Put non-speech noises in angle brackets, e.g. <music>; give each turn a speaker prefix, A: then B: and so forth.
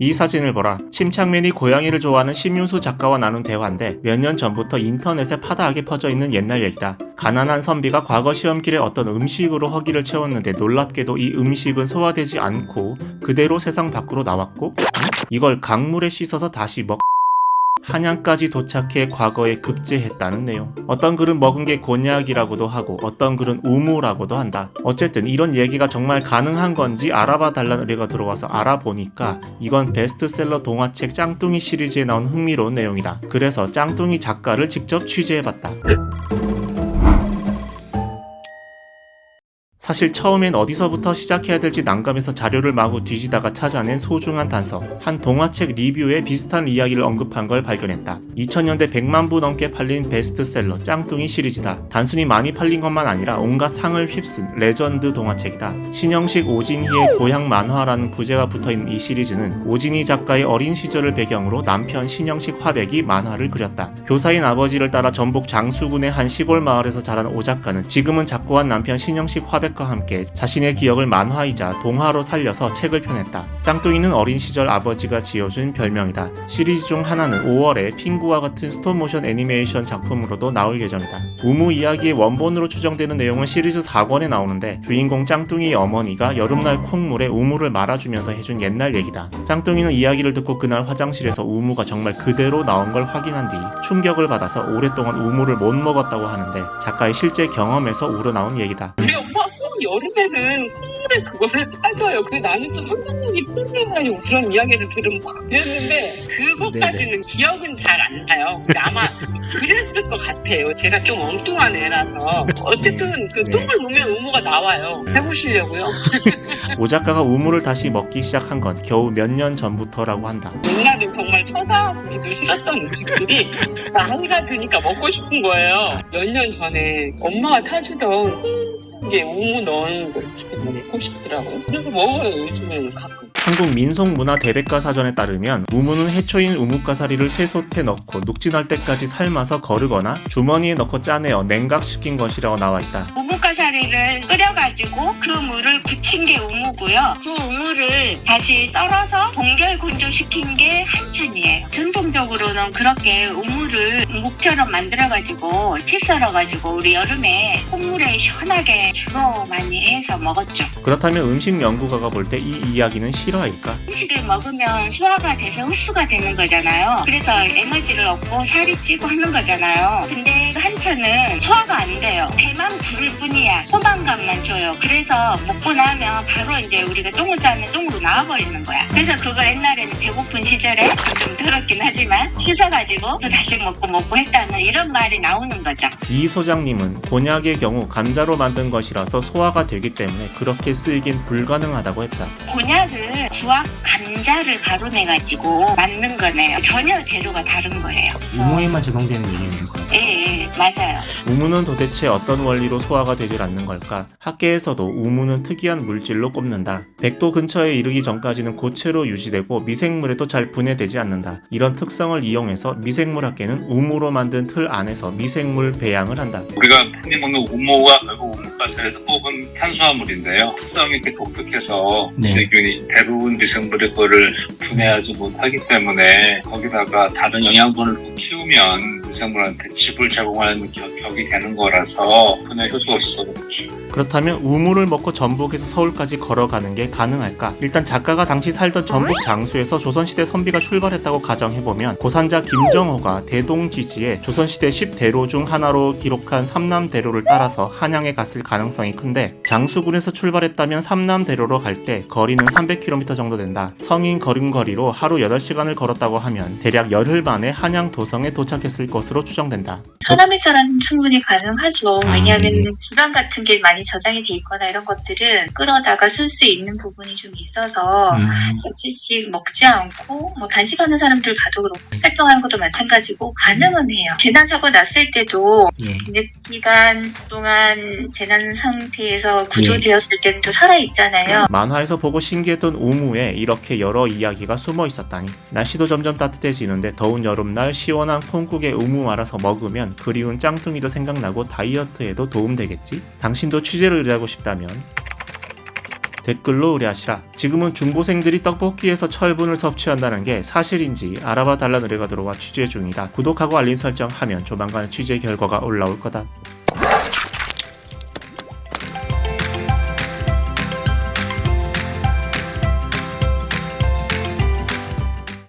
A: 이 사진을 보라. 침착맨이 고양이를 좋아하는 심윤수 작가와 나눈 대화인데 몇 년 전부터 인터넷에 파다하게 퍼져 있는 옛날 얘기다. 가난한 선비가 과거 시험길에 어떤 음식으로 허기를 채웠는데 놀랍게도 이 음식은 소화되지 않고 그대로 세상 밖으로 나왔고 이걸 강물에 씻어서 다시 먹 한양까지 도착해 과거에 급제했다는 내용. 어떤 글은 먹은 게 곤약이라고도 하고 어떤 글은 우무라고도 한다. 어쨌든 이런 얘기가 정말 가능한 건지 알아봐 달라는 의뢰가 들어와서 알아보니까 이건 베스트셀러 동화책 짱뚱이 시리즈에 나온 흥미로운 내용이다. 그래서 짱뚱이 작가를 직접 취재해봤다. 사실 처음엔 어디서부터 시작해야 될지 난감해서 자료를 마구 뒤지다가 찾아낸 소중한 단서. 한 동화책 리뷰에 비슷한 이야기를 언급한 걸 발견했다. 2000년대 100만 부 넘게 팔린 베스트셀러 짱뚱이 시리즈다. 단순히 많이 팔린 것만 아니라 온갖 상을 휩쓴 레전드 동화책이다. 신영식 오진희의 고향 만화라는 부제가 붙어있는 이 시리즈는 오진희 작가의 어린 시절을 배경으로 남편 신영식 화백이 만화를 그렸다. 교사인 아버지를 따라 전북 장수군의 한 시골 마을에서 자란 오 작가는 지금은 작고한 남편 신영식 화백 과 함께 자신의 기억을 만화이자 동화로 살려서 책을 펴냈다. 짱뚱이는 어린 시절 아버지가 지어준 별명이다. 시리즈 중 하나는 5월에 핑구와 같은 스톱모션 애니메이션 작품으로도 나올 예정이다. 우무 이야기의 원본으로 추정되는 내용은 시리즈 4권에 나오는데 주인공 짱뚱이의 어머니가 여름날 콩물에 우무를 말아주면서 해준 옛날 얘기다. 짱뚱이는 이야기를 듣고 그날 화장실에서 우무가 정말 그대로 나온 걸 확인한 뒤 충격을 받아서 오랫동안 우무를 못 먹었다고 하는데 작가의 실제 경험에서 우러나온 얘기다.
B: 우리 엄마 꼭 여름에는 콧물에 그거를 빠져요. 그 나는 또 선생님이 콧물이라니 그런 이야기를 들으면 막 그랬는데 그것까지는 기억은 잘 안 나요. 근데 아마 그랬을 것 같아요. 제가 좀 엉뚱한 애라서 어쨌든 그
A: 네.
B: 똥을 보면 우무가 나와요. 해보시려고요. <laughs>
A: 오 작가가 우무를 다시 먹기 시작한 건 겨우 몇 년 전부터라고 한다.
B: 옛날에 정말 쳐다보기도 싫었던 음식들이 나이가 드니까 먹고 싶은 거예요. 몇 년 전에 엄마가 타주던 게 우무 넣은 걸 이렇게 먹고 싶더라고요. 그래서 먹어요, 요즘에는 가끔.
A: 한국 민속문화 대백과 사전에 따르면 우무는 해초인 우뭇가사리를 쇠솥에 넣고 눅진할 때까지 삶아서 거르거나 주머니에 넣고 짜내어 냉각시킨 것이라고 나와 있다.
C: 우무가사리 를 끓여가지고 그 물을 굳힌 게 우무고요. 그 우무를 다시 썰어서 동결 건조시킨 게 한찬이에요. 전통적으로는 그렇게 우무를 묵처럼 만들어가지고 채 썰어가지고 우리 여름에 콧물에 시원하게 주로 많이 해서 먹었죠.
A: 그렇다면 음식 연구가가 볼 때 이 이야기는 실화일까?
C: 음식을 먹으면 소화가 돼서 흡수가 되는 거잖아요. 그래서 에너지를 얻고 살이 찌고 하는 거잖아요. 근데 한차는 소화가 안 돼요. 배만 부를 뿐이야. 소방감만 줘요. 그래서 먹고 나면 바로 이제 우리가 똥을 싸면 똥으로 나와버리는 거야. 그래서 그걸 옛날에는 배고픈 시절에 좀 더럽긴 하지만 씻어가지고 또 다시 먹고 먹고 했다는 이런 말이 나오는 거죠.
A: 이 소장님은 곤약의 경우 감자로 만든 것이라서 소화가 되기 때문에 그렇게 쓰이긴 불가능하다고 했다.
C: 곤약 을 구악 감자를 가루내가지고 만든 거네요. 전혀 재료가 다른 거예요.
D: 우모에만 적용되는 얘기네요.
C: 예, 예, 맞아요.
A: 우무는 도대체 어떤 원리로 소화가 되질 않는 걸까? 학계에서도 우무는 특이한 물질로 꼽는다. 백도 근처에 이르기 전까지는 고체로 유지되고 미생물에도 잘 분해되지 않는다. 이런 특성을 이용해서 미생물 학계는 우무로 만든 틀 안에서 미생물 배양을 한다.
E: 우리가 흔히 먹는 우모가 결국 가슬에서 뽑은 탄수화물인데요. 특성이 이렇게 독특해서
D: 네.
E: 세균이 대부분 미생물의 거를 분해하지 못하기 때문에 거기다가 다른 영양분을 더 키우면 미생물한테 즙을 제공하는 격- 격이 되는 거라서 분해 효소가 있어
A: 그렇다면 우무를 먹고 전북에서 서울까지 걸어가는 게 가능할까? 일단 작가가 당시 살던 전북 장수에서 조선시대 선비가 출발했다고 가정해보면 고산자 김정호가 대동지지에 조선시대 10대로 중 하나로 기록한 삼남대로를 따라서 한양에 갔을 가능성이 큰데 장수군에서 출발했다면 삼남대로로 갈 때 거리는 300km 정도 된다. 성인 걸음거리로 하루 8시간을 걸었다고 하면 대략 열흘 만에 한양 도성에 도착했을 것으로 추정된다.
F: 토너미터라는 충분히 가능하죠.
D: 아,
F: 왜냐하면
D: 네.
F: 구강 같은 게 많이 저장이 돼 있거나 이런 것들은 끌어다가 쓸 수 있는 부분이 좀 있어서
D: 음,
F: 며칠씩 먹지 않고 뭐 단식하는 사람들 가도 그렇고 활동하는 것도 마찬가지고 가능은 해요. 재난 사고 났을 때도
D: 예.
F: 이제 기간 동안 재난 상태에서 구조되었을 때는 또 살아 있잖아요.
A: 만화에서 보고 신기했던 우무에 이렇게 여러 이야기가 숨어 있었다니. 날씨도 점점 따뜻해지는데 더운 여름날 시원한 콩국에 우무 말아서 먹으 면 그리운 짱뚱이도 생각나고 다이어트에도 도움되겠지? 당신도 취재를 의뢰하고 싶다면 댓글로 의뢰하시라. 지금은 중고생들이 떡볶이에서 철분을 섭취한다는 게 사실인지 알아봐 달라는 의뢰가 들어와 취재 중이다. 구독하고 알림 설정하면 조만간 취재 결과가 올라올 거다.